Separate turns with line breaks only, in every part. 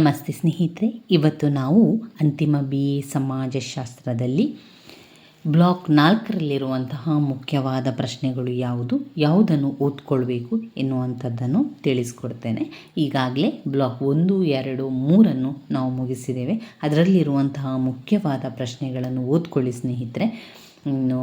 ನಮಸ್ತೆ ಸ್ನೇಹಿತರೆ, ಇವತ್ತು ನಾವು ಅಂತಿಮ ಬಿ ಎ ಸಮಾಜಶಾಸ್ತ್ರದಲ್ಲಿ ಬ್ಲಾಕ್ ನಾಲ್ಕರಲ್ಲಿರುವಂತಹ ಮುಖ್ಯವಾದ ಪ್ರಶ್ನೆಗಳು ಯಾವುದು, ಯಾವುದನ್ನು ಓದ್ಕೊಳ್ಬೇಕು ಎನ್ನುವಂಥದ್ದನ್ನು ತಿಳಿಸ್ಕೊಡ್ತೇನೆ. ಈಗಾಗಲೇ ಬ್ಲಾಕ್ ಒಂದು, ಎರಡು, ಮೂರನ್ನು ನಾವು ಮುಗಿಸಿದ್ದೇವೆ. ಅದರಲ್ಲಿರುವಂತಹ ಮುಖ್ಯವಾದ ಪ್ರಶ್ನೆಗಳನ್ನು ಓದ್ಕೊಳ್ಳಿ ಸ್ನೇಹಿತರೆ.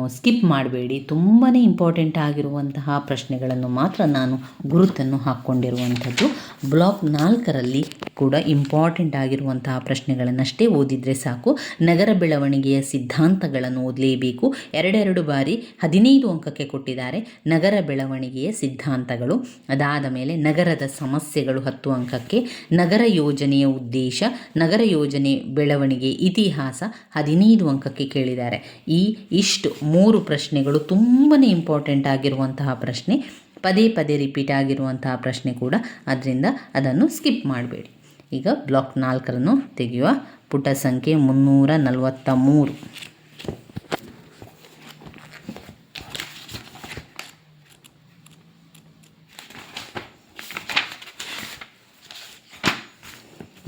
ಸ್ಕಿಪ್ ಮಾಡಬೇಡಿ. ತುಂಬಾ ಇಂಪಾರ್ಟೆಂಟ್ ಆಗಿರುವಂತಹ ಪ್ರಶ್ನೆಗಳನ್ನು ಮಾತ್ರ ನಾನು ಗುರುತನ್ನು ಹಾಕ್ಕೊಂಡಿರುವಂಥದ್ದು. ಬ್ಲಾಕ್ ನಾಲ್ಕರಲ್ಲಿ ಕೂಡ ಇಂಪಾರ್ಟೆಂಟ್ ಆಗಿರುವಂತಹ ಪ್ರಶ್ನೆಗಳನ್ನಷ್ಟೇ ಓದಿದರೆ ಸಾಕು. ನಗರ ಬೆಳವಣಿಗೆಯ ಸಿದ್ಧಾಂತಗಳನ್ನು ಓದಲೇಬೇಕು. ಎರಡೆರಡು ಬಾರಿ ಹದಿನೈದು ಅಂಕಕ್ಕೆ ಕೊಟ್ಟಿದ್ದಾರೆ ನಗರ ಬೆಳವಣಿಗೆಯ ಸಿದ್ಧಾಂತಗಳು. ಅದಾದ ಮೇಲೆ ನಗರದ ಸಮಸ್ಯೆಗಳು ಹತ್ತು ಅಂಕಕ್ಕೆ, ನಗರ ಯೋಜನೆಯ ಉದ್ದೇಶ, ನಗರ ಯೋಜನೆ ಬೆಳವಣಿಗೆ ಇತಿಹಾಸ ಹದಿನೈದು ಅಂಕಕ್ಕೆ ಕೇಳಿದ್ದಾರೆ. ಈ ಮೂರು ಪ್ರಶ್ನೆಗಳು ತುಂಬಾ ಇಂಪಾರ್ಟೆಂಟ್ ಆಗಿರುವಂತಹ ಪ್ರಶ್ನೆ, ಪದೇ ಪದೇ ರಿಪೀಟ್ ಆಗಿರುವಂತಹ ಪ್ರಶ್ನೆ ಕೂಡ. ಅದರಿಂದ ಅದನ್ನು ಸ್ಕಿಪ್ ಮಾಡಬೇಡಿ. ಈಗ ಬ್ಲಾಕ್ ನಾಲ್ಕರನ್ನು ತೆಗೆಯುವ ಪುಟ ಸಂಖ್ಯೆ ಮುನ್ನೂರ ನಲವತ್ತ ಮೂರು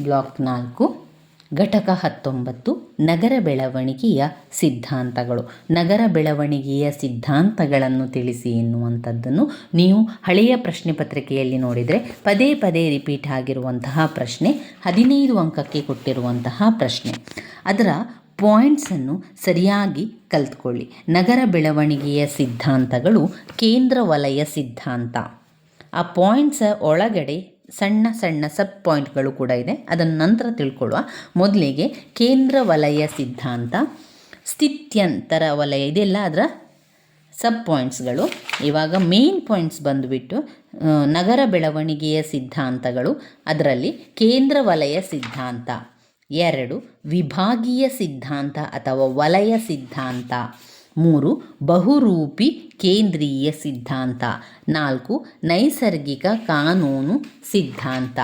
ಬ್ಲಾಕ್ ನಾಲ್ಕು, ಘಟಕ ಹತ್ತೊಂಬತ್ತು ನಗರ ಬೆಳವಣಿಗೆಯ ಸಿದ್ಧಾಂತಗಳು. ನಗರ ಬೆಳವಣಿಗೆಯ ಸಿದ್ಧಾಂತಗಳನ್ನು ತಿಳಿಸಿ ಎನ್ನುವಂಥದ್ದನ್ನು ನೀವು ಹಳೆಯ ಪ್ರಶ್ನೆ ಪತ್ರಿಕೆಯಲ್ಲಿ ನೋಡಿದರೆ ಪದೇ ಪದೇ ರಿಪೀಟ್ ಆಗಿರುವಂತಹ ಪ್ರಶ್ನೆ, ಹದಿನೈದು ಅಂಕಕ್ಕೆ ಕೊಟ್ಟಿರುವಂತಹ ಪ್ರಶ್ನೆ. ಅದರ ಪಾಯಿಂಟ್ಸನ್ನು ಸರಿಯಾಗಿ ಕಲ್ತ್ಕೊಳ್ಳಿ. ನಗರ ಬೆಳವಣಿಗೆಯ ಸಿದ್ಧಾಂತಗಳು ಕೇಂದ್ರ ವಲಯ ಸಿದ್ಧಾಂತ. ಆ ಪಾಯಿಂಟ್ಸ ಒಳಗಡೆ ಸಣ್ಣ ಸಣ್ಣ ಸಬ್ ಪಾಯಿಂಟ್ಗಳು ಕೂಡ ಇದೆ. ಅದನ್ನು ನಂತರ ತಿಳ್ಕೊಳ್ಳುವ. ಮೊದಲಿಗೆ ಕೇಂದ್ರ ವಲಯ ಸಿದ್ಧಾಂತ, ಸ್ಥಿತ್ಯಂತರ ವಲಯ. ಇದೆಲ್ಲ ಅದರ ಸಬ್ ಪಾಯಿಂಟ್ಸ್ಗಳು. ಇವಾಗ ಮೇನ್ ಪಾಯಿಂಟ್ಸ್ ಬಂದುಬಿಟ್ಟು ನಗರ ಬೆಳವಣಿಗೆಯ ಸಿದ್ಧಾಂತಗಳು, ಅದರಲ್ಲಿ ಕೇಂದ್ರ ವಲಯ ಸಿದ್ಧಾಂತ. ಎರಡು, ವಿಭಾಗೀಯ ಸಿದ್ಧಾಂತ ಅಥವಾ ವಲಯ ಸಿದ್ಧಾಂತ. ಮೂರು ಬಹುರೂಪಿ ಕೇಂದ್ರೀಯ ಸಿದ್ಧಾಂತ. ನಾಲ್ಕು ನೈಸರ್ಗಿಕ ಕಾನೂನು ಸಿದ್ಧಾಂತ.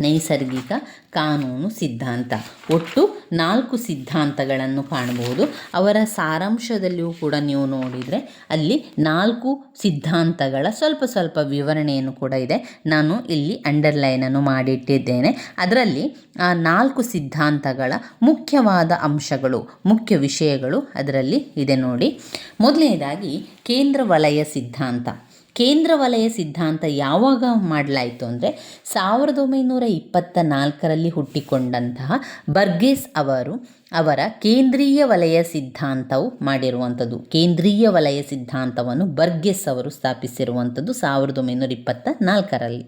ನೈಸರ್ಗಿಕ ಕಾನೂನು ಸಿದ್ಧಾಂತ. ಒಟ್ಟು ನಾಲ್ಕು ಸಿದ್ಧಾಂತಗಳನ್ನು ಕಾಣಬಹುದು. ಅವರ ಸಾರಾಂಶದಲ್ಲಿಯೂ ಕೂಡ ನೀವು ನೋಡಿದರೆ ಅಲ್ಲಿ ನಾಲ್ಕು ಸಿದ್ಧಾಂತಗಳ ಸ್ವಲ್ಪ ಸ್ವಲ್ಪ ವಿವರಣೆಯನ್ನು ಕೂಡ ಇದೆ. ನಾನು ಇಲ್ಲಿ ಅಂಡರ್ಲೈನನ್ನು ಮಾಡಿಟ್ಟಿದ್ದೇನೆ. ಅದರಲ್ಲಿ ಆ ನಾಲ್ಕು ಸಿದ್ಧಾಂತಗಳ ಮುಖ್ಯವಾದ ಅಂಶಗಳು, ಮುಖ್ಯ ವಿಷಯಗಳು ಅದರಲ್ಲಿ ಇದೆ ನೋಡಿ. ಮೊದಲನೇದಾಗಿ ಕೇಂದ್ರ ವಲಯ ಸಿದ್ಧಾಂತ. ಕೇಂದ್ರ ವಲಯ ಸಿದ್ಧಾಂತ ಯಾವಾಗ ಮಾಡಲಾಯಿತು ಅಂದರೆ ಸಾವಿರದ ಒಂಬೈನೂರ ಇಪ್ಪತ್ತ ನಾಲ್ಕರಲ್ಲಿ ಹುಟ್ಟಿಕೊಂಡಂತಹ ಬರ್ಗೇಸ್ ಅವರು ಅವರ ಕೇಂದ್ರೀಯ ವಲಯ ಸಿದ್ಧಾಂತವು ಮಾಡಿರುವಂಥದ್ದು. ಕೇಂದ್ರೀಯ ವಲಯ ಸಿದ್ಧಾಂತವನ್ನು ಬರ್ಗೆಸ್ ಅವರು ಸ್ಥಾಪಿಸಿರುವಂಥದ್ದು ಸಾವಿರದ ಒಂಬೈನೂರ ಇಪ್ಪತ್ತ ನಾಲ್ಕರಲ್ಲಿ.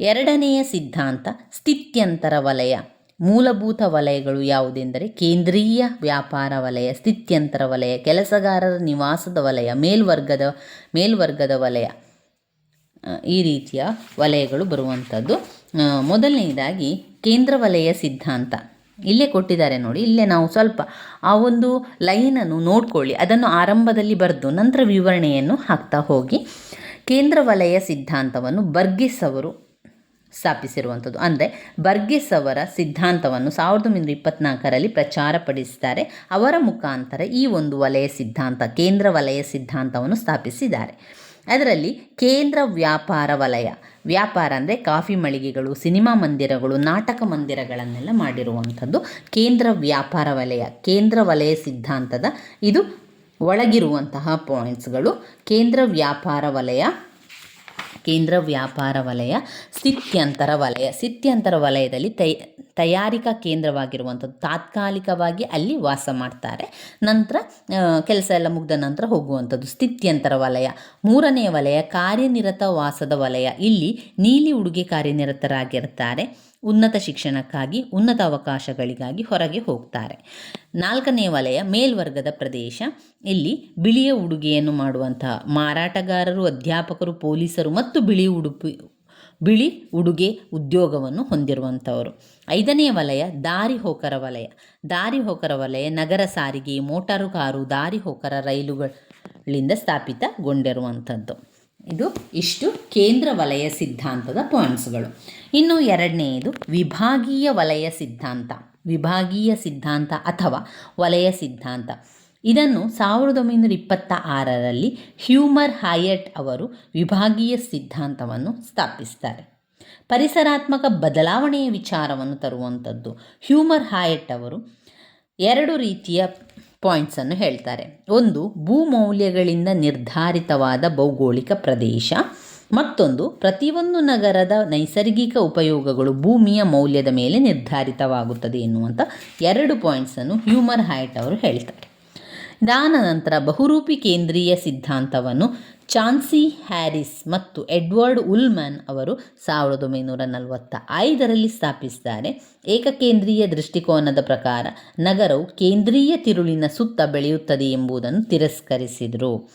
ಎರಡನೆಯ ಸಿದ್ಧಾಂತ ಸ್ಥಿತ್ಯಂತರ ವಲಯ. ಮೂಲಭೂತ ವಲಯಗಳು ಯಾವುದೆಂದರೆ ಕೇಂದ್ರೀಯ ವ್ಯಾಪಾರ ವಲಯ, ಸ್ಥಿತ್ಯಂತರ ವಲಯ, ಕೆಲಸಗಾರರ ನಿವಾಸದ ವಲಯ, ಮೇಲ್ವರ್ಗದ ಮೇಲ್ವರ್ಗದ ವಲಯ ಈ ರೀತಿಯ ವಲಯಗಳು ಬರುವಂಥದ್ದು. ಮೊದಲನೆಯದಾಗಿ ಕೇಂದ್ರ ವಲಯ ಸಿದ್ಧಾಂತ. ಇಲ್ಲೇ ಕೊಟ್ಟಿದ್ದಾರೆ ನೋಡಿ, ಇಲ್ಲೇ ನಾವು ಸ್ವಲ್ಪ ಆ ಒಂದು ಲೈನನ್ನು ನೋಡ್ಕೊಳ್ಳಿ. ಅದನ್ನು ಆರಂಭದಲ್ಲಿ ಬರೆದು ನಂತರ ವಿವರಣೆಯನ್ನು ಹಾಕ್ತಾ ಹೋಗಿ. ಕೇಂದ್ರ ವಲಯ ಸಿದ್ಧಾಂತವನ್ನು ಬರ್ಗಿಸ್ ಅವರು ಸ್ಥಾಪಿಸಿರುವಂಥದ್ದು. ಅಂದರೆ ಬರ್ಗೆಸ್ ಅವರ ಸಿದ್ಧಾಂತವನ್ನು ಸಾವಿರದ ಒಂಬೈನೂರ ಇಪ್ಪತ್ನಾಲ್ಕರಲ್ಲಿ ಪ್ರಚಾರಪಡಿಸಿದ್ದಾರೆ. ಅವರ ಮುಖಾಂತರ ಈ ಒಂದು ವಲಯ ಸಿದ್ಧಾಂತ, ಕೇಂದ್ರ ವಲಯ ಸಿದ್ಧಾಂತವನ್ನು ಸ್ಥಾಪಿಸಿದ್ದಾರೆ. ಅದರಲ್ಲಿ ಕೇಂದ್ರ ವ್ಯಾಪಾರ ವಲಯ, ವ್ಯಾಪಾರ ಅಂದರೆ ಕಾಫಿ ಮಳಿಗೆಗಳು, ಸಿನಿಮಾ ಮಂದಿರಗಳು, ನಾಟಕ ಮಂದಿರಗಳನ್ನೆಲ್ಲ ಮಾಡಿರುವಂಥದ್ದು ಕೇಂದ್ರ ವ್ಯಾಪಾರ ವಲಯ, ಕೇಂದ್ರ ವಲಯ ಸಿದ್ಧಾಂತದ ಇದು ಒಳಗಿರುವಂತಹ ಪಾಯಿಂಟ್ಸ್ಗಳು ಕೇಂದ್ರ ವ್ಯಾಪಾರ ವಲಯ ಕೇಂದ್ರ ವ್ಯಾಪಾರ ವಲಯ, ಸ್ಥಿತ್ಯಂತರ ವಲಯ. ಸ್ಥಿತ್ಯಂತರ ವಲಯದಲ್ಲಿ ತೈ, ತಯಾರಿಕಾ ಕೇಂದ್ರವಾಗಿರುವಂಥದ್ದು ತಾತ್ಕಾಲಿಕವಾಗಿ ಅಲ್ಲಿ ವಾಸ ಮಾಡ್ತಾರೆ. ನಂತರ ಕೆಲಸ ಎಲ್ಲ ಮುಗ್ದ ನಂತರ ಹೋಗುವಂಥದ್ದು ಸ್ಥಿತ್ಯಂತರ ವಲಯ. ಮೂರನೇ ವಲಯ, ಕಾರ್ಯನಿರತ ವಾಸದ ವಲಯ. ಇಲ್ಲಿ ನೀಲಿ ಉಡುಗೆ ಕಾರ್ಯನಿರತರಾಗಿರ್ತಾರೆ. ಉನ್ನತ ಶಿಕ್ಷಣಕ್ಕಾಗಿ, ಉನ್ನತ ಅವಕಾಶಗಳಿಗಾಗಿ ಹೊರಗೆ ಹೋಗ್ತಾರೆ. ನಾಲ್ಕನೇ ವಲಯ, ಮೇಲ್ವರ್ಗದ ಪ್ರದೇಶ. ಇಲ್ಲಿ ಬಿಳಿಯ ಉಡುಗೆಯನ್ನು ಮಾಡುವಂತಹ ಮಾರಾಟಗಾರರು, ಅಧ್ಯಾಪಕರು, ಪೊಲೀಸರು ಮತ್ತು ಬಿಳಿ ಉಡುಪಿ, ಬಿಳಿ ಉಡುಗೆ ಉದ್ಯೋಗವನ್ನು ಹೊಂದಿರುವಂಥವರು. ಐದನೇ ವಲಯ, ದಾರಿ ಹೋಕರ ವಲಯ. ದಾರಿ ಹೋಕರ ವಲಯ ನಗರ ಸಾರಿಗೆ, ಮೋಟಾರು, ಕಾರು, ದಾರಿ ಹೋಕರ ರೈಲುಗಳಿಂದ ಸ್ಥಾಪಿತಗೊಂಡಿರುವಂಥದ್ದು. ಇದು ಇಷ್ಟು ಕೇಂದ್ರ ವಲಯ ಸಿದ್ಧಾಂತದ ಪಾಯಿಂಟ್ಸ್ಗಳು ಇನ್ನು ಎರಡನೆಯದು ವಿಭಾಗೀಯ ವಲಯ ಸಿದ್ಧಾಂತ. ವಿಭಾಗೀಯ ಸಿದ್ಧಾಂತ ಅಥವಾ ವಲಯ ಸಿದ್ಧಾಂತ. ಇದನ್ನು ಸಾವಿರದ ಒಂಬೈನೂರ ಇಪ್ಪತ್ತ ಆರರಲ್ಲಿ ಹ್ಯೂಮರ್ ಹಾಯಟ್ ಅವರು ವಿಭಾಗೀಯ ಸಿದ್ಧಾಂತವನ್ನು ಸ್ಥಾಪಿಸ್ತಾರೆ. ಪರಿಸರಾತ್ಮಕ ಬದಲಾವಣೆಯ ವಿಚಾರವನ್ನು ತರುವಂಥದ್ದು ಹ್ಯೂಮರ್ ಹಾಯಟ್ ಅವರು ಎರಡು ರೀತಿಯ ಪಾಯಿಂಟ್ಸನ್ನು ಹೇಳ್ತಾರೆ. ಒಂದು, ಭೂಮೌಲ್ಯಗಳಿಂದ ನಿರ್ಧಾರಿತವಾದ ಭೌಗೋಳಿಕ ಪ್ರದೇಶ. ಮತ್ತೊಂದು, ಪ್ರತಿಯೊಂದು ನಗರದ ನೈಸರ್ಗಿಕ ಉಪಯೋಗಗಳು ಭೂಮಿಯ ಮೌಲ್ಯದ ಮೇಲೆ ನಿರ್ಧಾರಿತವಾಗುತ್ತದೆ ಎನ್ನುವಂಥ ಎರಡು ಪಾಯಿಂಟ್ಸನ್ನು ಹ್ಯೂಮರ್ ಹೈಟ್ ಅವರು ಹೇಳ್ತಾರೆ. ದಾನ ನಂತರ ಬಹುರೂಪಿ ಕೇಂದ್ರೀಯ ಸಿದ್ಧಾಂತವನ್ನು ಚಾನ್ಸಿ ಹ್ಯಾರಿಸ್ ಮತ್ತು ಎಡ್ವರ್ಡ್ ಉಲ್ಮನ್ ಅವರು ಸಾವಿರದ ಒಂಬೈನೂರ ನಲವತ್ತ ಐದರಲ್ಲಿ ಸ್ಥಾಪಿಸಿದ್ದಾರೆ. ಏಕಕೇಂದ್ರೀಯ ದೃಷ್ಟಿಕೋನದ ಪ್ರಕಾರ ನಗರವು ಕೇಂದ್ರೀಯ ತಿರುಳಿನ ಸುತ್ತ ಬೆಳೆಯುತ್ತದೆ ಎಂಬುದನ್ನು ತಿರಸ್ಕರಿಸಿದರು.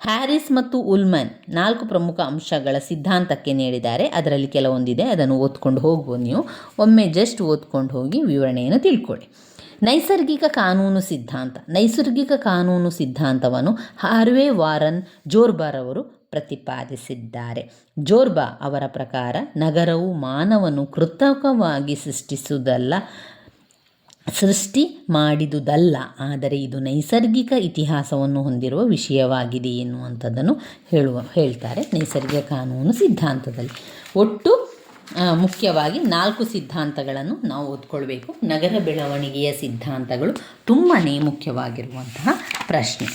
ಹ್ಯಾರಿಸ್ ಮತ್ತು ಉಲ್ಮನ್ ನಾಲ್ಕು ಪ್ರಮುಖ ಅಂಶಗಳ ಸಿದ್ಧಾಂತಕ್ಕೆ ನೀಡಿದ್ದಾರೆ. ಅದರಲ್ಲಿ ಕೆಲವೊಂದಿದೆ, ಅದನ್ನು ಓದ್ಕೊಂಡು ಹೋಗುವ ನೀವು. ಒಮ್ಮೆ ಜಸ್ಟ್ ಓದ್ಕೊಂಡು ಹೋಗಿ ವಿವರಣೆಯನ್ನು ತಿಳ್ಕೊಳ್ಳಿ. ನೈಸರ್ಗಿಕ ಕಾನೂನು ಸಿದ್ಧಾಂತ, ನೈಸರ್ಗಿಕ ಕಾನೂನು ಸಿದ್ಧಾಂತವನ್ನು ಹಾರ್ವೆ ವಾರನ್ ಜೋರ್ಬಾರ್ ಅವರು ಪ್ರತಿಪಾದಿಸಿದ್ದಾರೆ. ಜೋರ್ಬಾ ಅವರ ಪ್ರಕಾರ ನಗರವು ಮಾನವನು ಕೃತಕವಾಗಿ ಸೃಷ್ಟಿಸುವುದಲ್ಲ, ಸೃಷ್ಟಿ ಮಾಡಿದುದಲ್ಲ, ಆದರೆ ಇದು ನೈಸರ್ಗಿಕ ಇತಿಹಾಸವನ್ನು ಹೊಂದಿರುವ ವಿಷಯವಾಗಿದೆ ಎನ್ನುವಂಥದ್ದನ್ನು ಹೇಳುವ, ಹೇಳ್ತಾರೆ ನೈಸರ್ಗಿಕ ಕಾನೂನು ಸಿದ್ಧಾಂತದಲ್ಲಿ. ಒಟ್ಟು ಮುಖ್ಯವಾಗಿ ನಾಲ್ಕು ಸಿದ್ಧಾಂತಗಳನ್ನು ನಾವು ಓದ್ಕೊಳ್ಬೇಕು. ನಗರ ಬೆಳವಣಿಗೆಯ ಸಿದ್ಧಾಂತಗಳು ತುಂಬಾ ಮುಖ್ಯವಾಗಿರುವಂತಹ ಪ್ರಶ್ನೆ.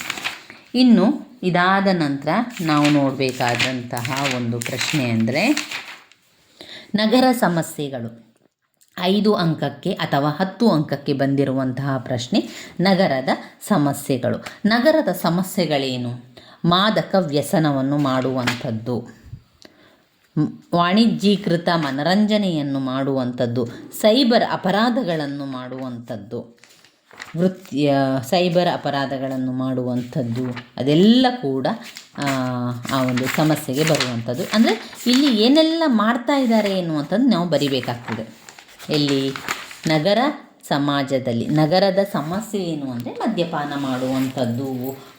ಇನ್ನು ಇದಾದ ನಂತರ ನಾವು ನೋಡಬೇಕಾದಂತಹ ಒಂದು ಪ್ರಶ್ನೆ ಅಂದರೆ, ನಗರ ಸಮಸ್ಯೆಗಳು ಐದು ಅಂಕಕ್ಕೆ ಅಥವಾ ಹತ್ತು ಅಂಕಕ್ಕೆ ಬಂದಿರುವಂತಹ ಪ್ರಶ್ನೆ, ನಗರದ ಸಮಸ್ಯೆಗಳು. ನಗರದ ಸಮಸ್ಯೆಗಳೇನು? ಮಾದಕ ವ್ಯಸನವನ್ನು ಮಾಡುವಂಥದ್ದು. ವಾಣಿಜ್ಯೀಕೃತ ಮನರಂಜನೆಯನ್ನು ಮಾಡುವಂಥದ್ದು ಸೈಬರ್ ಅಪರಾಧಗಳನ್ನು ಮಾಡುವಂಥದ್ದು ವೃತ್ತಿಯ ಸೈಬರ್ ಅಪರಾಧಗಳನ್ನು ಮಾಡುವಂಥದ್ದು ಅದೆಲ್ಲ ಕೂಡ ಆ, ಒಂದು ಸಮಸ್ಯೆಗೆ ಬರುವಂಥದ್ದು. ಅಂದರೆ ಇಲ್ಲಿ ಏನೆಲ್ಲ ಮಾಡ್ತಾ ಇದ್ದಾರೆ ಎನ್ನುವಂಥದ್ದು ನಾವು ಬರಿಬೇಕಾಗ್ತದೆ. ಎಲ್ಲಿ ನಗರ ಸಮಾಜದಲ್ಲಿ, ನಗರದ ಸಮಸ್ಯೆ ಏನು ಅಂದರೆ ಮದ್ಯಪಾನ ಮಾಡುವಂಥದ್ದು,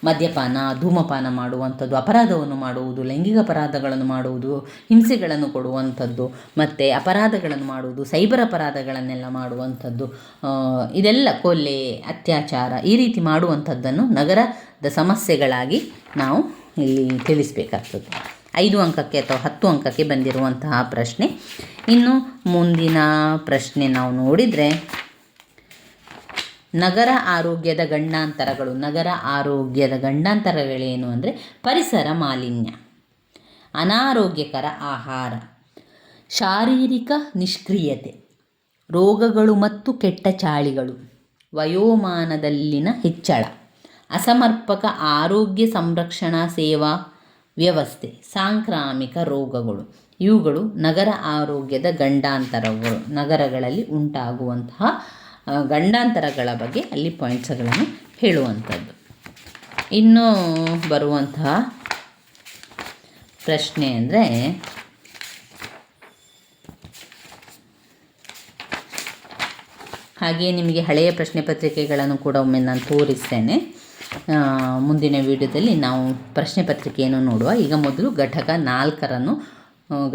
ಮದ್ಯಪಾನ, ಧೂಮಪಾನ ಮಾಡುವಂಥದ್ದು, ಅಪರಾಧವನ್ನು ಮಾಡುವುದು, ಲೈಂಗಿಕ ಅಪರಾಧಗಳನ್ನು ಮಾಡುವುದು, ಹಿಂಸೆಗಳನ್ನು ಕೊಡುವಂಥದ್ದು, ಮತ್ತು ಅಪರಾಧಗಳನ್ನು ಮಾಡುವುದು, ಸೈಬರ್ ಅಪರಾಧಗಳನ್ನೆಲ್ಲ ಮಾಡುವಂಥದ್ದು ಇದೆಲ್ಲ ಕೊಲೆ, ಅತ್ಯಾಚಾರ ಈ ರೀತಿ ಮಾಡುವಂಥದ್ದನ್ನು ನಗರದ ಸಮಸ್ಯೆಗಳಾಗಿ ನಾವು ಇಲ್ಲಿ ತಿಳಿಸಬೇಕಾಗ್ತದೆ. ಐದು ಅಂಕಕ್ಕೆ ಅಥವಾ ಹತ್ತು ಅಂಕಕ್ಕೆ ಬಂದಿರುವಂತಹ ಪ್ರಶ್ನೆ. ಇನ್ನು ಮುಂದಿನ ಪ್ರಶ್ನೆ ನಾವು ನೋಡಿದರೆ ನಗರ ಆರೋಗ್ಯದ ಗಂಡಾಂತರಗಳು. ನಗರ ಆರೋಗ್ಯದ ಗಂಡಾಂತರಗಳೇನು ಅಂದರೆ ಪರಿಸರ ಮಾಲಿನ್ಯ, ಅನಾರೋಗ್ಯಕರ ಆಹಾರ, ಶಾರೀರಿಕ ನಿಷ್ಕ್ರಿಯತೆ, ರೋಗಗಳು ಮತ್ತು ಕೆಟ್ಟ ಚಾಳಿಗಳು, ವಯೋಮಾನದಲ್ಲಿನ ಹೆಚ್ಚಳ, ಅಸಮರ್ಪಕ ಆರೋಗ್ಯ ಸಂರಕ್ಷಣಾ ಸೇವಾ ವ್ಯವಸ್ಥೆ, ಸಾಂಕ್ರಾಮಿಕ ರೋಗಗಳು. ಇವುಗಳು ನಗರ ಆರೋಗ್ಯದ ಗಂಡಾಂತರಗಳು. ನಗರಗಳಲ್ಲಿ ಉಂಟಾಗುವಂತಹ ಗಂಡಾಂತರಗಳ ಬಗ್ಗೆ ಅಲ್ಲಿ ಪಾಯಿಂಟ್ಸ್ಗಳನ್ನು ಹೇಳುವಂಥದ್ದು. ಇನ್ನು ಬರುವಂತಹ ಪ್ರಶ್ನೆ ಅಂದರೆ, ಹಾಗೆಯೇ ನಿಮಗೆ ಹಳೆಯ ಪ್ರಶ್ನೆ ಪತ್ರಿಕೆಗಳನ್ನು ಕೂಡ ಒಮ್ಮೆ ನಾನು ತೋರಿಸ್ತೇನೆ. ಮುಂದಿನ ವಿಡಿಯೋದಲ್ಲಿ ನಾವು ಪ್ರಶ್ನೆ ಪತ್ರಿಕೆಯನ್ನು ನೋಡುವ. ಈಗ ಮೊದಲು ಘಟಕ ನಾಲ್ಕರನ್ನು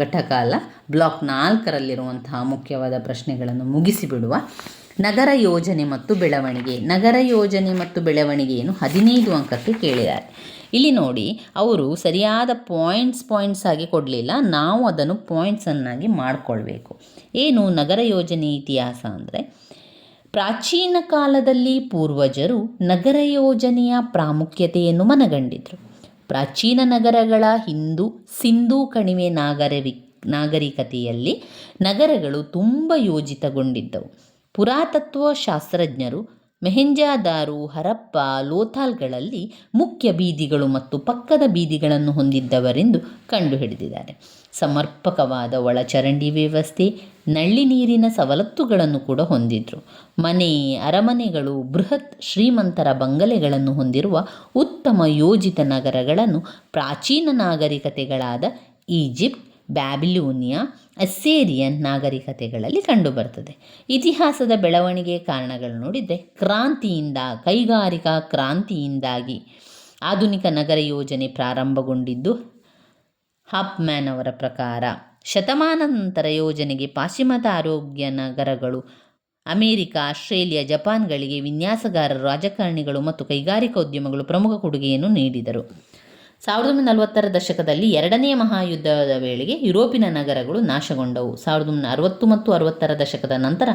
ಘಟಕ ಅಲ್ಲ ಬ್ಲಾಕ್ ನಾಲ್ಕರಲ್ಲಿರುವಂತಹ ಮುಖ್ಯವಾದ ಪ್ರಶ್ನೆಗಳನ್ನು ಮುಗಿಸಿಬಿಡುವ. ನಗರ ಯೋಜನೆ ಮತ್ತು ಬೆಳವಣಿಗೆ. ನಗರ ಯೋಜನೆ ಮತ್ತು ಬೆಳವಣಿಗೆಯನ್ನು ಹದಿನೈದು ಅಂಕಕ್ಕೆ ಕೇಳಿದ್ದಾರೆ. ಇಲ್ಲಿ ನೋಡಿ, ಅವರು ಸರಿಯಾದ ಪಾಯಿಂಟ್ಸ್ ಪಾಯಿಂಟ್ಸ್ ಆಗಿ ಕೊಡಲಿಲ್ಲ. ನಾವು ಅದನ್ನು ಪಾಯಿಂಟ್ಸನ್ನಾಗಿ ಮಾಡಿಕೊಳ್ಬೇಕು. ಏನು? ನಗರ ಯೋಜನೆ ಇತಿಹಾಸ ಅಂದರೆ, ಪ್ರಾಚೀನ ಕಾಲದಲ್ಲಿ ಪೂರ್ವಜರು ನಗರ ಯೋಜನೆಯ ಪ್ರಾಮುಖ್ಯತೆಯನ್ನು ಮನಗಂಡಿದ್ರು. ಪ್ರಾಚೀನ ನಗರಗಳ ಹಿಂದೂ, ಸಿಂಧೂ ಕಣಿವೆ ನಾಗರಿಕ ನಾಗರಿಕತೆಯಲ್ಲಿ ನಗರಗಳು ತುಂಬ ಯೋಜಿತಗೊಂಡಿದ್ದವು. ಪುರಾತತ್ವ ಶಾಸ್ತ್ರಜ್ಞರು ಮೆಹೆಂಜಾದಾರು, ಹರಪ್ಪ, ಲೋಥಾಲ್ಗಳಲ್ಲಿ ಮುಖ್ಯ ಬೀದಿಗಳು ಮತ್ತು ಪಕ್ಕದ ಬೀದಿಗಳನ್ನು ಹೊಂದಿದ್ದವರೆಂದು ಕಂಡುಹಿಡಿದಿದ್ದಾರೆ. ಸಮರ್ಪಕವಾದ ಒಳಚರಂಡಿ ವ್ಯವಸ್ಥೆ ನಲ್ಲಿ ನೀರಿನ ಸವಲತ್ತುಗಳನ್ನು ಕೂಡ ಹೊಂದಿದ್ರು. ಮನೆ, ಅರಮನೆಗಳು, ಬೃಹತ್ ಶ್ರೀಮಂತರ ಬಂಗಲೆಗಳನ್ನು ಹೊಂದಿರುವ ಉತ್ತಮ ಯೋಜಿತ ನಗರಗಳನ್ನು ಪ್ರಾಚೀನ ನಾಗರಿಕತೆಗಳಾದ ಈಜಿಪ್ಟ್ ಬ್ಯಾಬಿಲೋನಿಯಾ ಅಸ್ಸೇರಿಯನ್ ನಾಗರಿಕತೆಗಳಲ್ಲಿ ಕಂಡುಬರುತ್ತದೆ ಇತಿಹಾಸದ ಬೆಳವಣಿಗೆ ಕಾರಣಗಳು ನೋಡಿದರೆ ಕ್ರಾಂತಿಯಿಂದ, ಕೈಗಾರಿಕಾ ಕ್ರಾಂತಿಯಿಂದಾಗಿ ಆಧುನಿಕ ನಗರ ಯೋಜನೆ ಪ್ರಾರಂಭಗೊಂಡಿದ್ದು ಹಾಪ್ಮ್ಯಾನ್ ಅವರ ಪ್ರಕಾರ. ಶತಮಾನ ನಂತರ ಯೋಜನೆಗೆ ಪಾಶ್ಚಿಮಾತ್ಯ ಆರೋಗ್ಯ ನಗರಗಳು ಅಮೆರಿಕ, ಆಸ್ಟ್ರೇಲಿಯಾ, ಜಪಾನ್ಗಳಿಗೆ ವಿನ್ಯಾಸಗಾರರು, ರಾಜಕಾರಣಿಗಳು ಮತ್ತು ಕೈಗಾರಿಕಾ ಉದ್ಯಮಗಳು ಪ್ರಮುಖ ಕೊಡುಗೆಯನ್ನು ನೀಡಿದರು. ಸಾವಿರದ ಒಂಬೈನೂರ ನಲವತ್ತರ ದಶಕದಲ್ಲಿ ಎರಡನೇ ಮಹಾಯುದ್ಧದ ವೇಳೆಗೆ ಯುರೋಪಿನ ನಗರಗಳು ನಾಶಗೊಂಡವು. ಸಾವಿರದ ಒಂಬೈನೂರ ಅರವತ್ತು ಮತ್ತು ಅರವತ್ತರ ದಶಕದ ನಂತರ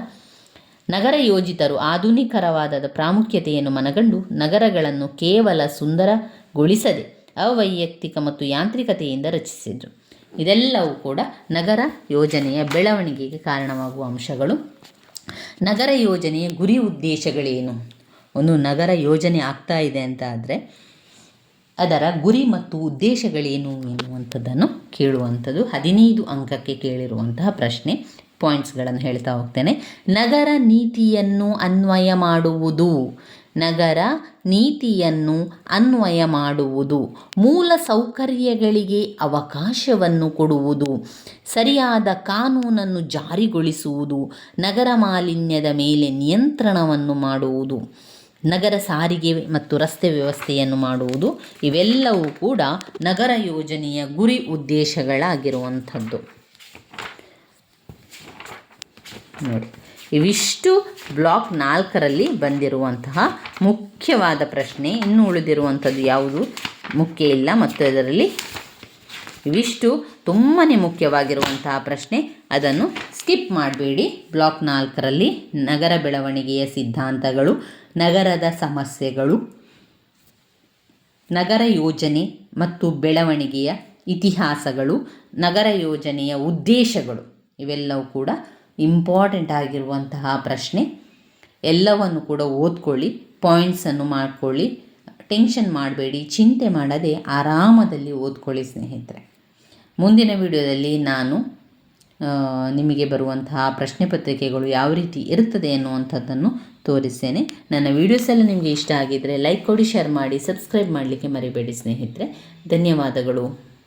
ನಗರ ಯೋಜಿತರು ಆಧುನಿಕರವಾದ ಪ್ರಾಮುಖ್ಯತೆಯನ್ನು ಮನಗಂಡು ನಗರಗಳನ್ನು ಕೇವಲ ಸುಂದರಗೊಳಿಸದೆ, ಅವೈಯಕ್ತಿಕ ಮತ್ತು ಯಾಂತ್ರಿಕತೆಯಿಂದ ರಚಿಸಿದರು. ಇದೆಲ್ಲವೂ ಕೂಡ ನಗರ ಯೋಜನೆಯ ಬೆಳವಣಿಗೆಗೆ ಕಾರಣವಾಗುವ ಅಂಶಗಳು. ನಗರ ಯೋಜನೆಯ ಗುರಿ ಉದ್ದೇಶಗಳೇನು? ಒಂದು ನಗರ ಯೋಜನೆ ಆಗ್ತಾ ಇದೆ ಅಂತ ಆದರೆ ಅದರ ಗುರಿ ಮತ್ತು ಉದ್ದೇಶಗಳೇನು ಎನ್ನುವಂಥದ್ದನ್ನು ಕೇಳುವಂಥದ್ದು, ಹದಿನೈದು ಅಂಕಕ್ಕೆ ಕೇಳಿರುವಂತಹ ಪ್ರಶ್ನೆ. ಪಾಯಿಂಟ್ಸ್ಗಳನ್ನು ಹೇಳ್ತಾ ಹೋಗ್ತೇನೆ. ನಗರ ನೀತಿಯನ್ನು ಅನ್ವಯ ಮಾಡುವುದು. ನಗರ ನೀತಿಯನ್ನು ಅನ್ವಯ ಮಾಡುವುದು. ಮೂಲ ಸೌಕರ್ಯಗಳಿಗೆ ಅವಕಾಶವನ್ನು ಕೊಡುವುದು. ಸರಿಯಾದ ಕಾನೂನನ್ನು ಜಾರಿಗೊಳಿಸುವುದು. ನಗರ ಮಾಲಿನ್ಯದ ಮೇಲೆ ನಿಯಂತ್ರಣವನ್ನು ಮಾಡುವುದು. ನಗರ ಸಾರಿಗೆ ಮತ್ತು ರಸ್ತೆ ವ್ಯವಸ್ಥೆಯನ್ನು ಮಾಡುವುದು ಇವೆಲ್ಲವೂ ಕೂಡ ನಗರ ಯೋಜನೆಯ ಗುರಿ ಉದ್ದೇಶಗಳಾಗಿರುವಂಥದ್ದು. ನೋಡಿ, ಇವಿಷ್ಟು ಬ್ಲಾಕ್ ನಾಲ್ಕರಲ್ಲಿ ಬಂದಿರುವಂತಹ ಮುಖ್ಯವಾದ ಪ್ರಶ್ನೆ, ಇನ್ನು ಉಳಿದಿರುವಂಥದ್ದು ಯಾವುದು? ಮುಖ್ಯ ಇಲ್ಲ, ಮತ್ತು ಅದರಲ್ಲಿ ಇವಿಷ್ಟು ತುಂಬಾ ಮುಖ್ಯವಾಗಿರುವಂತಹ ಪ್ರಶ್ನೆ, ಅದನ್ನು ಸ್ಕಿಪ್ ಮಾಡಬೇಡಿ. ಬ್ಲಾಕ್ ನಾಲ್ಕರಲ್ಲಿ ನಗರ ಬೆಳವಣಿಗೆಯ ಸಿದ್ಧಾಂತಗಳು, ನಗರದ ಸಮಸ್ಯೆಗಳು, ನಗರ ಯೋಜನೆ ಮತ್ತು ಬೆಳವಣಿಗೆಯ ಇತಿಹಾಸಗಳು, ನಗರ ಯೋಜನೆಯ ಉದ್ದೇಶಗಳು ಇವೆಲ್ಲವೂ ಕೂಡ ಇಂಪಾರ್ಟೆಂಟ್ ಆಗಿರುವಂತಹ ಪ್ರಶ್ನೆ. ಎಲ್ಲವನ್ನು ಕೂಡ ಓದ್ಕೊಳ್ಳಿ ಪಾಯಿಂಟ್ಸನ್ನು ಮಾಡ್ಕೊಳ್ಳಿ. ಟೆನ್ಷನ್ ಮಾಡಬೇಡಿ, ಚಿಂತೆ ಮಾಡದೆ ಆರಾಮದಲ್ಲಿ ಓದ್ಕೊಳ್ಳಿ ಸ್ನೇಹಿತರೆ. ಮುಂದಿನ ವಿಡಿಯೋದಲ್ಲಿ ನಾನು ನಿಮಗೆ ಬರುವಂತಹ ಪ್ರಶ್ನೆ ಪತ್ರಿಕೆಗಳು ಯಾವ ರೀತಿ ಇರುತ್ತದೆ ಎನ್ನುವಂಥದ್ದನ್ನು ತೋರಿಸ್ತೇನೆ. ನನ್ನ ವೀಡಿಯೋಸ್ ಎಲ್ಲ ನಿಮಗೆ ಇಷ್ಟ ಆಗಿದ್ದರೆ ಲೈಕ್ ಕೊಡಿ ಶೇರ್ ಮಾಡಿ ಸಬ್ಸ್ಕ್ರೈಬ್ ಮಾಡಲಿಕ್ಕೆ ಮರಿಬೇಡಿ ಸ್ನೇಹಿತರೆ. ಧನ್ಯವಾದಗಳು.